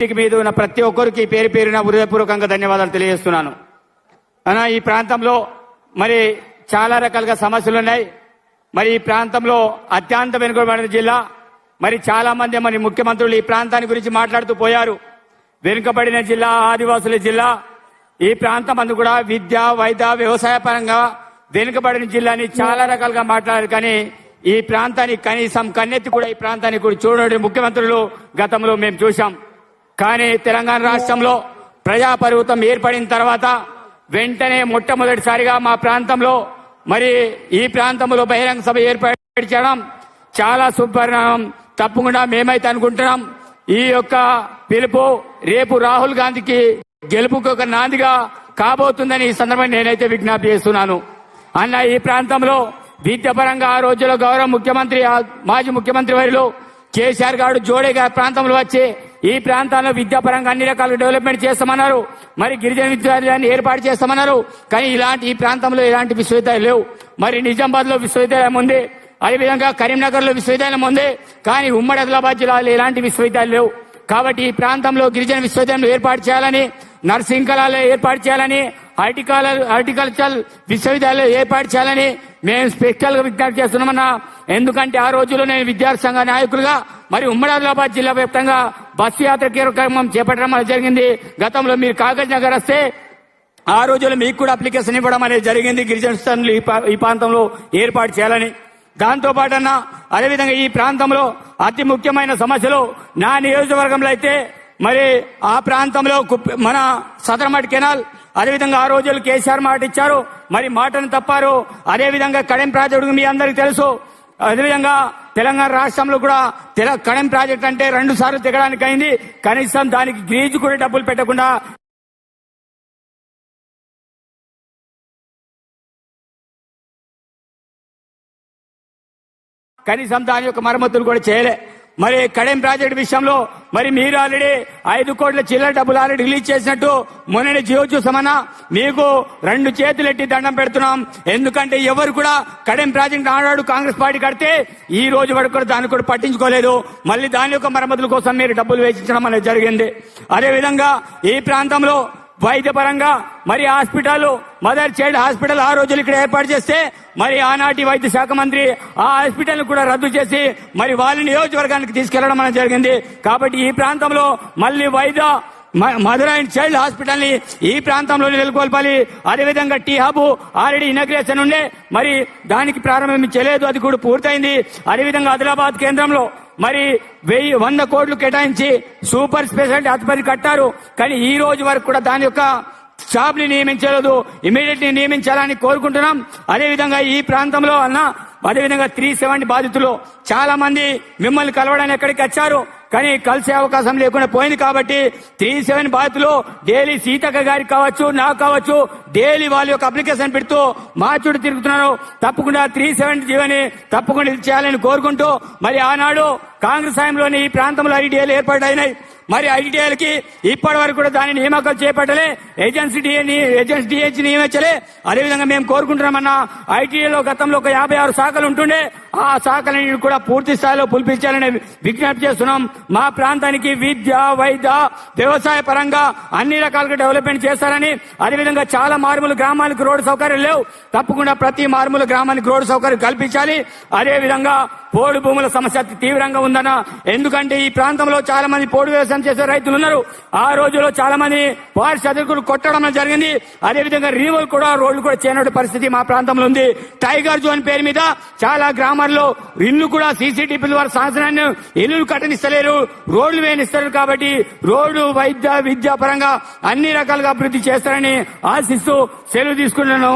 వీటికి మీద ఉన్న ప్రతి ఒక్కరికి పేరు పేరున హృదయపూర్వకంగా ధన్యవాదాలు తెలియజేస్తున్నాను. అనా ఈ ప్రాంతంలో మరి చాలా రకాలుగా సమస్యలు ఉన్నాయి. మరి ఈ ప్రాంతంలో అత్యంత వెనుకబడిన జిల్లా. మరి చాలా మంది మరి ముఖ్యమంత్రులు ఈ ప్రాంతాన్ని గురించి మాట్లాడుతూ పోయారు. వెనుకబడిన జిల్లా ఆదివాసుల జిల్లా. ఈ ప్రాంతం అందు కూడా విద్య వైద్య వ్యవసాయ పరంగా వెనుకబడిన జిల్లాని చాలా రకాలుగా మాట్లాడారు. కానీ ఈ ప్రాంతానికి కనీసం కన్నెత్తి కూడా ఈ ప్రాంతానికి కూడా చూడండి ముఖ్యమంత్రులు గతంలో మేము చూశాం. కానీ తెలంగాణ రాష్ట్రంలో ప్రజాపర్వతం ఏర్పడిన తర్వాత వెంటనే మొట్టమొదటిసారిగా మా ప్రాంతంలో మరి ఈ ప్రాంతంలో బహిరంగ సభ ఏర్పాటు చాలా సుపరిణామం. తప్పకుండా మేమైతే అనుకుంటున్నాం ఈ యొక్క పిలుపు రేపు రాహుల్ గాంధీకి గెలుపుకు ఒక నాందిగా కాబోతుందని ఈ సందర్భంగా నేనైతే విజ్ఞప్తి చేస్తున్నాను. అన్న ఈ ప్రాంతంలో విద్యపరంగా ఆ రోజుల్లో గౌరవ ముఖ్యమంత్రి మాజీ ముఖ్యమంత్రి వారిలో కేసీఆర్ గారు జోడేగా ప్రాంతంలో వచ్చి ఈ ప్రాంతాల్లో విద్యాపరంగా అన్ని రకాల డెవలప్మెంట్ చేస్తామన్నారు. మరి గిరిజన విద్యాలయాన్ని ఏర్పాటు చేస్తామన్నారు. కానీ ఇలాంటి ఈ ప్రాంతంలో ఇలాంటి విశ్వవిద్యాలయాలు లేవు. మరి నిజామాబాద్లో విశ్వవిద్యాలయం ఉంది. అదేవిధంగా కరీంనగర్లో విశ్వవిద్యాలయం ఉంది. కానీ ఉమ్మడి ఆదిలాబాద్ జిల్లాలో ఎలాంటి విశ్వవిద్యాలయాలు లేవు. కాబట్టి ఈ ప్రాంతంలో గిరిజన విశ్వవిద్యాలయం ఏర్పాటు చేయాలని నర్సింగ్ కళాలయం ఏర్పాటు చేయాలని హార్టికల్ హార్టికల్చర్ విశ్వవిద్యాలయం ఏర్పాటు చేయాలని మేము స్పెషల్గా విజ్ఞప్తి చేస్తున్నామన్నా ఎందుకంటే ఆ రోజుల్లో నేను విద్యార్థి సంఘ నాయకులుగా మరి ఉమ్మడి ఆదిలాబాద్ జిల్లా వ్యాప్తంగా బస్సు యాత్ర కార్యక్రమం చేపట్టడం అనేది జరిగింది. గతంలో మీరు కాగజ్ నగర్ వస్తే ఆ రోజుల్లో మీకు కూడా అప్లికేషన్ ఇవ్వడం అనేది జరిగింది. గిరిజన స్థానులు ఈ ఈ ప్రాంతంలో ఏర్పాటు చేయాలని. దాంతో పాటన్నా అదేవిధంగా ఈ ప్రాంతంలో అతి ముఖ్యమైన సమస్యలు నా నియోజకవర్గంలో అయితే మరి ఆ ప్రాంతంలో కుప్ప- మన సదరమట్ కెనాల్ అదేవిధంగా ఆ రోజులు కేసీఆర్ మాట ఇచ్చారు. మరి మాటను తప్పారు. అదేవిధంగా కడెం ప్రాజెక్టు మీ అందరికీ తెలుసు. అదేవిధంగా తెలంగాణ రాష్ట్రంలో కూడా తెల కణం ప్రాజెక్ట్ అంటే రెండు సార్లు తెగడానికి అయింది. కనీసం దానికి గ్రీజు కూడా డబ్బులు పెట్టకుండా కనీసం దాని యొక్క మరమ్మతులు కూడా చేయలే. మరి కడెం ప్రాజెక్ట్ విషయంలో మరి మీరు ఆల్రెడీ ఐదు కోట్ల చిల్లర డబ్బులు ఆల్రెడీ రిలీజ్ చేసినట్టు మొన్ననే జియో చూసామన్నా. మీకు రెండు చేతులు ఎట్టి దండం పెడుతున్నాం. ఎందుకంటే ఎవరు కూడా కడెం ప్రాజెక్ట్ ఆడాడు కాంగ్రెస్ పార్టీ కడితే ఈ రోజు వరకు కూడా దాన్ని కూడా పట్టించుకోలేదు. మళ్ళీ దాని యొక్క మరమ్మతుల కోసం మీరు డబ్బులు వేచించడం అనేది జరిగింది. అదేవిధంగా ఈ ప్రాంతంలో వైద్యపరంగా మరి హాస్పిటల్ మదర్ చైల్డ్ హాస్పిటల్ ఆ రోజులు ఇక్కడ ఏర్పాటు చేస్తే మరి ఆనాటి వైద్య శాఖ మంత్రి ఆ హాస్పిటల్ కూడా రద్దు చేసి మరి వాళ్ళ నియోజకవర్గానికి తీసుకెళ్ళడం అనేది జరిగింది. కాబట్టి ఈ ప్రాంతంలో మళ్ళీ వైద్య మ- అండ్ చైల్డ్ హాస్పిటల్ని ఈ ప్రాంతంలో నెలకొల్పాలి. అదేవిధంగా టీ హబ్ ఆల్రెడీ ఇనగ్రేషన్ ఉండే మరి దానికి ప్రారంభించలేదు అది కూడా పూర్తయింది. అదేవిధంగా ఆదిలాబాద్ కేంద్రంలో మరి వెయ్యి వంద కోట్లు కేటాయించి సూపర్ స్పెషాలిటీ ఆసుపత్రి కట్టారు. కానీ ఈ రోజు వరకు కూడా దాని యొక్క స్టాఫ్ని నియమించలేదు. ఇమీడియట్ని నియమించాలని కోరుకుంటున్నాం. అదేవిధంగా ఈ ప్రాంతంలో అన్న అదేవిధంగా త్రీ సెవెంటీ బాధితులు. చాలా మంది మిమ్మల్ని కలవడానికి ఎక్కడికి వచ్చారు? కానీ కలిసే అవకాశం లేకుండా పోయింది కాబట్టి త్రీ సెవెన్ బాధితులు డైలీ సీతక్క గారికి కావచ్చు నాకు కావచ్చు డైలీ వాళ్ళ యొక్క అప్లికేషన్ పెడుతూ మా చుట్టూ తిరుగుతున్నారు. తప్పకుండా త్రీ సెవెన్ జీవని తప్పకుండా ఇది చేయాలని కోరుకుంటూ మరి ఆనాడు కాంగ్రెస్ హయాంలోని ఈ ప్రాంతంలో ఐటీఐలు ఏర్పాటైనాయి. మరి ఐటీఐలకి ఇప్పటి వరకు కూడా దాని నియామకాలు చేపట్టలే. ఏజెన్సీ డిఏ ఏజెన్సీ డిహెచ్ నియమించలే. అదేవిధంగా మేము కోరుకుంటున్నామన్న ఐటీఐలో గతంలో ఒక యాభై ఆరు శాఖలు ఉంటుండే. ఆ శాఖలని కూడా పూర్తి స్థాయిలో పులిపించాలని విజ్ఞప్తి చేస్తున్నాం. మా ప్రాంతానికి విద్య వైద్య వ్యవసాయ పరంగా అన్ని రకాలుగా డెవలప్మెంట్ చేస్తారని. అదేవిధంగా చాలా మారుమూల గ్రామాలకు రోడ్డు సౌకర్యం లేవు. తప్పకుండా ప్రతి మారుమూల గ్రామానికి రోడ్డు సౌకర్యం కల్పించాలి. అదే విధంగా పోడు భూముల సమస్య తీవ్రంగా ఉందన్న. ఎందుకంటే ఈ ప్రాంతంలో చాలా మంది పోడు వ్యవసాయం చేసే రైతులు ఉన్నారు. ఆ రోజుల్లో చాలా మంది వారి చదువుకులు కొట్టడం జరిగింది. అదేవిధంగా రీవల్ కూడా రోడ్లు కూడా చేయనటువంటి పరిస్థితి మా ప్రాంతంలో ఉంది. టైగర్ జోన్ పేరు మీద చాలా గ్రామాల్లో ఇల్లు కూడా సీసీటీపీ ద్వారా సంవత్సరాన్ని ఇల్లు కట్టనిస్తలేరు. రోడ్లు వేయనిస్తారు కాబట్టి రోడ్డు వైద్య విద్యా పరంగా అన్ని రకాలుగా అభివృద్ధి చేస్తారని ఆశిస్తూ సెలవు తీసుకున్నాను